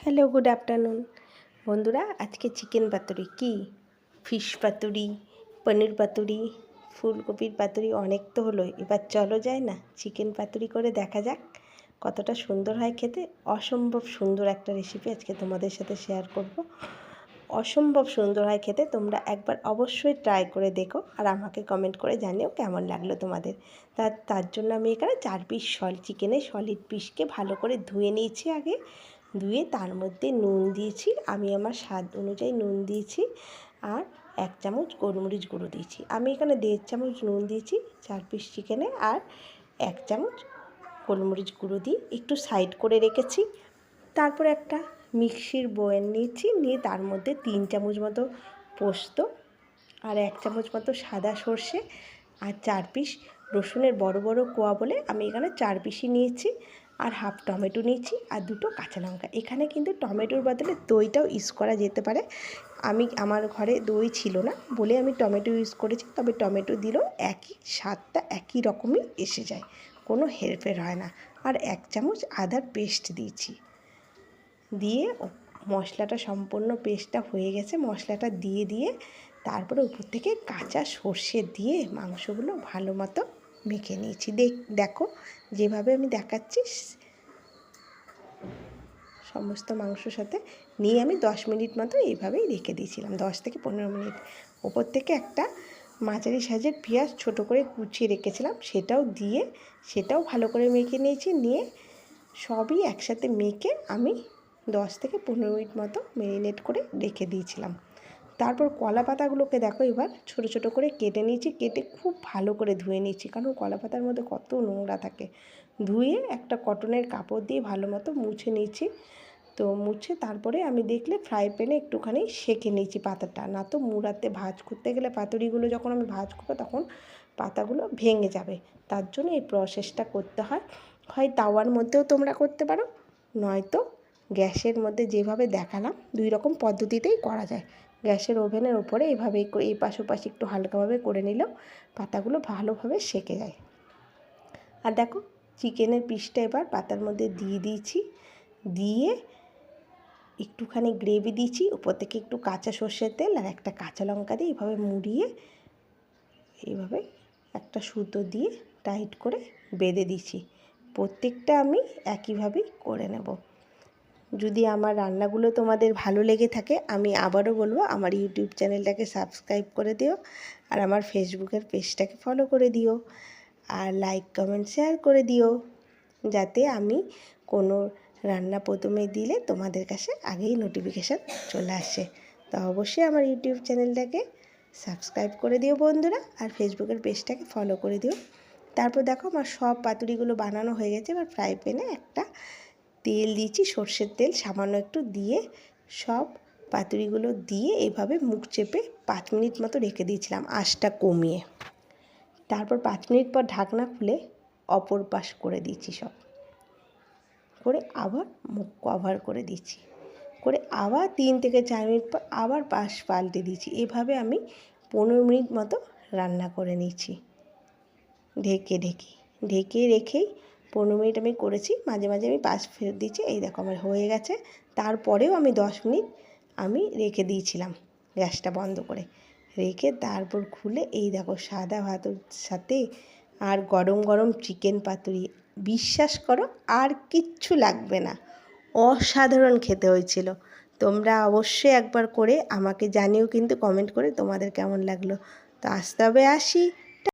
Hello, good afternoon. বন্ধুরা, আজকে chicken পাতুরি কি? ফিশ পাতুরি, পনির পাতুরি, ফুলকপির পাতুরি, অনেক তো হলো। এবার চলো যায় না, চিকেন পাতুরি করে দেখা যাক কতটা সুন্দর হয় খেতে। অসম্ভব সুন্দর একটা রেসিপি আজকে তোমাদের সাথে শেয়ার করব। অসম্ভব সুন্দর হয় খেতে, তোমরা একবার অবশ্যই ট্রাই করে দেখো আর আমাকে কমেন্ট করে জানিও কেমন লাগল তোমাদের। তার তার জন্য আমি এখানে চার পিস সল চিকেনের সলিড পিসকে ভালো করে ধুয়ে নিয়েছি আগে। ধুয়ে তার মধ্যে নুন দিয়েছি। আমি আমার স্বাদ অনুযায়ী নুন দিয়েছি আর এক চামচ গোলমরিচ গুঁড়ো দিয়েছি। আমি এখানে দেড় চামচ নুন দিয়েছি, চার পিস চিকেনে আর এক চামচ গোলমরিচ গুঁড়ো দিয়ে একটু সাইড করে রেখেছি। তারপর একটা মিক্সির বয়েল নিয়েছি, নিয়ে তার মধ্যে তিন চামচ মতো পোস্ত আর এক চামচ মতো সাদা সর্ষে আর চার পিস রসুনের বড় বড় কোয়া বলে আমি এখানে চার পিসই নিয়েছি। আর হাফ টমেটো নিয়েছি আর দুটো কাঁচা লঙ্কা। এখানে কিন্তু টমেটোর বদলে দইটাও ইউজ করা যেতে পারে। আমি, আমার ঘরে দই ছিল না বলে আমি টমেটো ইউজ করেছি, তবে টমেটো দিলেও একই স্বাদটা একই রকমই এসে যায়, কোনো হেরফের হয় না। আর এক চামচ আদার পেস্ট দিয়েছি। দিয়ে মশলাটা সম্পূর্ণ পেস্টটা হয়ে গেছে, মশলাটা দিয়ে দিয়ে তারপরে উপর থেকে কাঁচা সর্ষে দিয়ে মাংসগুলো ভালো মতো মেখে নিয়েছি। দেখ, দেখো, যেভাবে আমি দেখাচ্ছি, সমস্ত মাংসর সাথে নিয়ে আমি দশ মিনিট মতো এইভাবেই রেখে দিয়েছিলাম। দশ থেকে পনেরো মিনিট। ওপর থেকে একটা মাঝারি সাইজের পেঁয়াজ ছোটো করে কুচিয়ে রেখেছিলাম। সেটাও দিয়ে, সেটাও ভালো করে মেখে নিয়েছি। নিয়ে সবই একসাথে মেখে আমি দশ থেকে পনেরো মিনিট মতো ম্যারিনেট করে রেখে দিয়েছিলাম। তারপর কলা পাতাগুলোকে দেখো এবার ছোট ছোট করে কেটে নিয়েছি, কেটে খুব ভালো করে ধুয়ে নিয়েছি। কারণ কলা পাতার মধ্যে কত নোংরা থাকে। ধুয়ে একটা কটনের কাপড় দিয়ে ভালো মতো মুছে নিয়েছি। তো মুছে তারপরে আমি দেখলে ফ্রাই প্যানে একটুখানি সেঁকে নিয়েছি পাতাটা। না তো মুড়াতে ভাজ করতে গেলে পাতুরিগুলো যখন আমি ভাজ করব তখন পাতাগুলো ভেঙে যাবে। তার জন্য এই প্রসেসটা করতে হয়। হয় তাওয়ার মধ্যেও তোমরা করতে পারো, নয়তো গ্যাসের মধ্যে যেভাবে দেখালাম দুই রকম পদ্ধতিতেই করা যায়। গ্যাসের ওভেনের ওপরে এভাবেই এই পাশ ওপাশ একটু হালকাভাবে করে নিলেও পাতাগুলো ভালোভাবে সেকে যায়। আর দেখো, চিকেনের পিসটা এবার পাতার মধ্যে দিয়ে দিয়েছি। দিয়ে একটুখানি গ্রেভি দিয়েছি, উপর থেকে একটু কাঁচা সর্ষের তেল আর একটা কাঁচা লঙ্কা দিয়ে এভাবে মুড়িয়ে এইভাবে একটা সুতো দিয়ে টাইট করে বেঁধে দিচ্ছি প্রত্যেকটা আমি একইভাবেই করে নেব। যদি আমার রান্নাগুলো তোমাদের ভালো লেগে থাকে, আমি আবারও বলব আমার ইউটিউব চ্যানেলটাকে সাবস্ক্রাইব করে দিও আর আমার ফেসবুকের পেজটাকে ফলো করে দিও আর লাইক, কমেন্ট, শেয়ার করে দিও যাতে আমি কোনো রান্না প্রথমে দিলে তোমাদের কাছে আগেই নোটিফিকেশান চলে আসে। তো অবশ্যই আমার ইউটিউব চ্যানেলটাকে সাবস্ক্রাইব করে দিও বন্ধুরা আর ফেসবুকের পেজটাকে ফলো করে দিও। তারপর দেখো আমার সব পাতুরিগুলো বানানো হয়ে গেছে, এবার ফ্রাই প্যানে একটা তেল দিয়েছি সর্ষের তেল সামান্য একটু দিয়ে সব পাতুরিগুলো দিয়ে এভাবে মুখ চেপে পাঁচ মিনিট মতো রেখে দিয়েছিলাম আঁচটা কমিয়ে। তারপর পাঁচ মিনিট পর ঢাকনা খুলে অপর পাশ করে দিয়েছি সব। করে আবার মুখ কভার করে দিচ্ছি। করে আবার তিন থেকে চার মিনিট পর আবার পাশ পাল্টে দিচ্ছি। এভাবে আমি পনেরো মিনিট মতো রান্না করে নিচ্ছি। ঢেকে ঢেকে ঢেকে রেখেই পনেরো মিনিট আমি করেছি, মাঝে মাঝে আমি পাশ ফেরত দিচ্ছি, এই দেখো আমার হয়ে গেছে। তারপরেও আমি দশ মিনিট আমি রেখে দিয়েছিলাম গ্যাসটা বন্ধ করে। রেখে তারপর খুলে এই দেখো সাদা ভাতের সাথে আর গরম গরম চিকেন পাতুরি, বিশ্বাস করো আর কিচ্ছু লাগবে না, অসাধারণ খেতে হয়েছিল। তোমরা অবশ্যই একবার করে আমাকে জানিও কিন্তু কমেন্ট করে তোমাদের কেমন লাগল। তো আসতে হবে আসি।